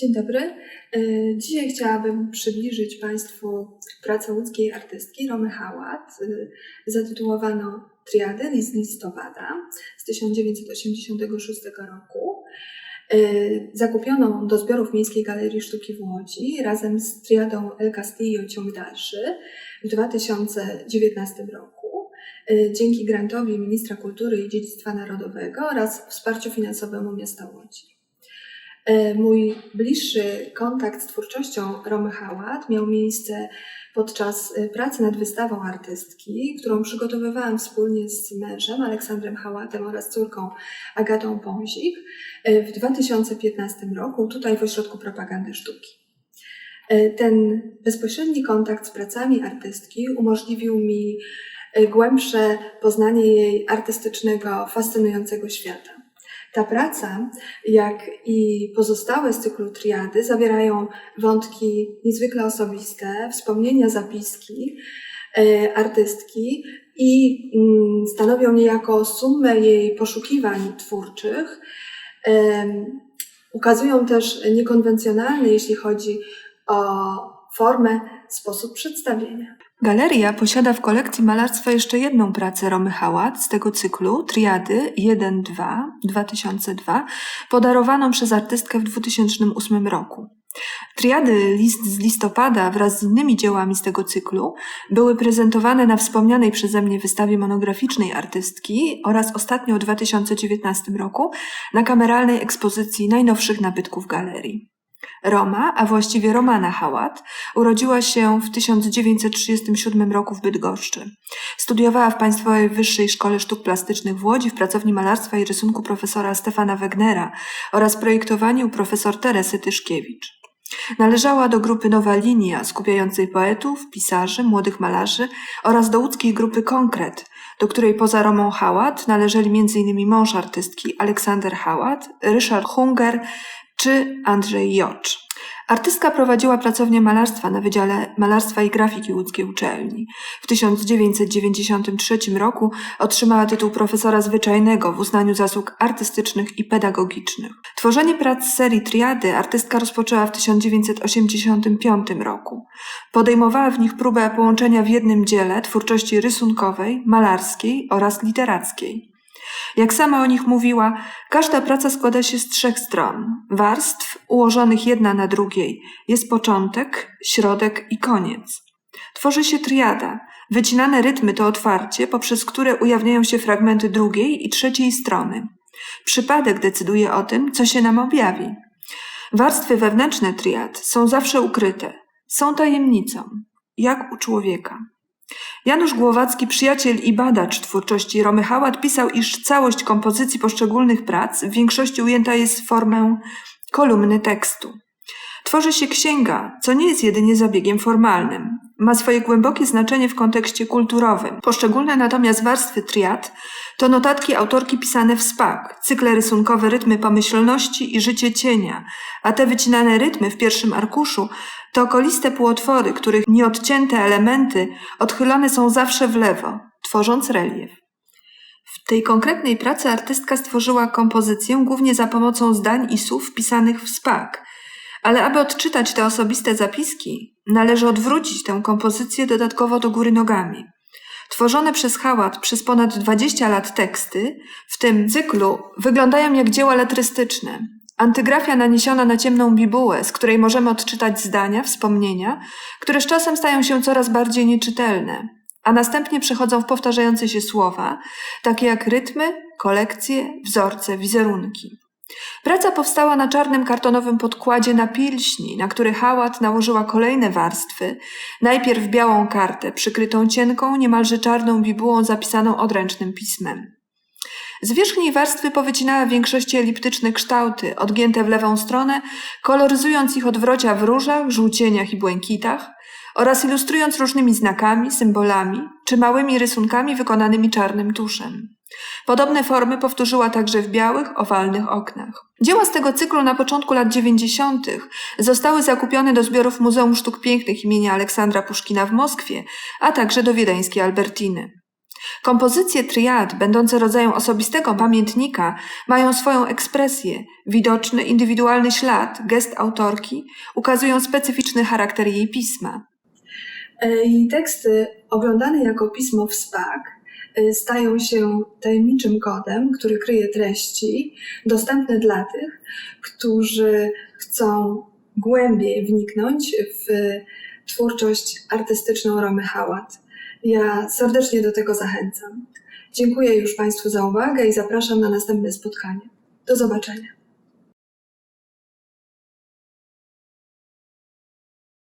Dzień dobry. Y, Dzisiaj chciałabym przybliżyć Państwu pracę łódzkiej artystki Romy Hałat, y, zatytułowaną Triady List listopada z 1986 roku, y, zakupioną do zbiorów Miejskiej Galerii Sztuki w Łodzi razem z triadą El Castillo Ciąg Dalszy w 2019 roku dzięki grantowi Ministra Kultury i Dziedzictwa Narodowego oraz wsparciu finansowemu miasta Łodzi. E, Mój bliższy kontakt z twórczością Romy Hałat miał miejsce podczas e, pracy nad wystawą artystki, którą przygotowywałam wspólnie z mężem Aleksandrem Hałatem oraz córką Agatą Pązik e, w 2015 roku tutaj w Ośrodku Propagandy Sztuki. Ten bezpośredni kontakt z pracami artystki umożliwił mi głębsze poznanie jej artystycznego, fascynującego świata. Ta praca, jak i pozostałe z cyklu triady, zawierają wątki niezwykle osobiste, wspomnienia, zapiski e, artystki i mm, stanowią niejako sumę jej poszukiwań twórczych. Em, Ukazują też niekonwencjonalny, jeśli chodzi o formę, sposób przedstawienia. Galeria posiada w kolekcji malarstwa jeszcze jedną pracę Romy Hałat z tego cyklu, Triady 1-2 2002, podarowaną przez artystkę w 2008 roku. Triady List z listopada wraz z innymi dziełami z tego cyklu były prezentowane na wspomnianej przeze mnie wystawie monograficznej artystki oraz ostatnio w 2019 roku na kameralnej ekspozycji najnowszych nabytków galerii. Roma, a właściwie Romana Hałat, urodziła się w 1937 roku w Bydgoszczy. Studiowała w Państwowej Wyższej Szkole Sztuk Plastycznych w Łodzi w pracowni malarstwa i rysunku profesora Stefana Wegnera oraz projektowaniu profesor Teresy Tyszkiewicz. Należała do grupy Nowa Linia, skupiającej poetów, pisarzy, młodych malarzy oraz do łódzkiej grupy Konkret, do której poza Romą Hałat należeli m.in. mąż artystki Aleksander Hałat, Ryszard Hunger czy Andrzej Jocz. Artystka prowadziła pracownię malarstwa na Wydziale Malarstwa i Grafiki Łódzkiej Uczelni. W 1993 roku otrzymała tytuł profesora zwyczajnego w uznaniu zasług artystycznych i pedagogicznych. Tworzenie prac serii Triady artystka rozpoczęła w 1985 roku. Podejmowała w nich próbę połączenia w jednym dziele twórczości rysunkowej, malarskiej oraz literackiej. Jak sama o nich mówiła, każda praca składa się z trzech stron warstw ułożonych jedna na drugiej. Jest początek, środek i koniec. Tworzy się triada. Wycinane rytmy to otwarcie, poprzez które ujawniają się fragmenty drugiej i trzeciej strony. Przypadek decyduje o tym, co się nam objawi. Warstwy wewnętrzne triad są zawsze ukryte, są tajemnicą, jak u człowieka. Janusz Głowacki, przyjaciel i badacz twórczości Romy Hałat, pisał, iż całość kompozycji poszczególnych prac w większości ujęta jest w formę kolumny tekstu. Tworzy się księga, co nie jest jedynie zabiegiem formalnym. Ma swoje głębokie znaczenie w kontekście kulturowym. Poszczególne natomiast warstwy triad to notatki autorki pisane w spak, cykle rysunkowe rytmy pomyślności i życie cienia, a te wycinane rytmy w pierwszym arkuszu to okoliste półotwory, których nieodcięte elementy odchylone są zawsze w lewo, tworząc relief. W tej konkretnej pracy artystka stworzyła kompozycję głównie za pomocą zdań i słów wpisanych w spak, ale aby odczytać te osobiste zapiski, należy odwrócić tę kompozycję dodatkowo do góry nogami. Tworzone przez Hałat przez ponad 20 lat teksty, w tym cyklu, wyglądają jak dzieła letrystyczne. Antygrafia naniesiona na ciemną bibułę, z której możemy odczytać zdania, wspomnienia, które z czasem stają się coraz bardziej nieczytelne, a następnie przechodzą w powtarzające się słowa, takie jak rytmy, kolekcje, wzorce, wizerunki. Praca powstała na czarnym kartonowym podkładzie na pilśni, na który Hałat nałożyła kolejne warstwy, najpierw białą kartę przykrytą cienką, niemalże czarną bibułą zapisaną odręcznym pismem. Z wierzchniej warstwy powycinała w większości eliptyczne kształty, odgięte w lewą stronę, koloryzując ich odwrocia w różach, żółcieniach i błękitach oraz ilustrując różnymi znakami, symbolami czy małymi rysunkami wykonanymi czarnym tuszem. Podobne formy powtórzyła także w białych, owalnych oknach. Dzieła z tego cyklu na początku lat 90. zostały zakupione do zbiorów Muzeum Sztuk Pięknych imienia Aleksandra Puszkina w Moskwie, a także do wiedeńskiej Albertiny. Kompozycje triad, będące rodzajem osobistego pamiętnika, mają swoją ekspresję, widoczny, indywidualny ślad, gest autorki, ukazują specyficzny charakter jej pisma. Jej teksty, oglądane jako pismo w SPAK, stają się tajemniczym kodem, który kryje treści dostępne dla tych, którzy chcą głębiej wniknąć w twórczość artystyczną Romy Hałat. Ja serdecznie do tego zachęcam. Dziękuję już Państwu za uwagę i zapraszam na następne spotkanie. Do zobaczenia.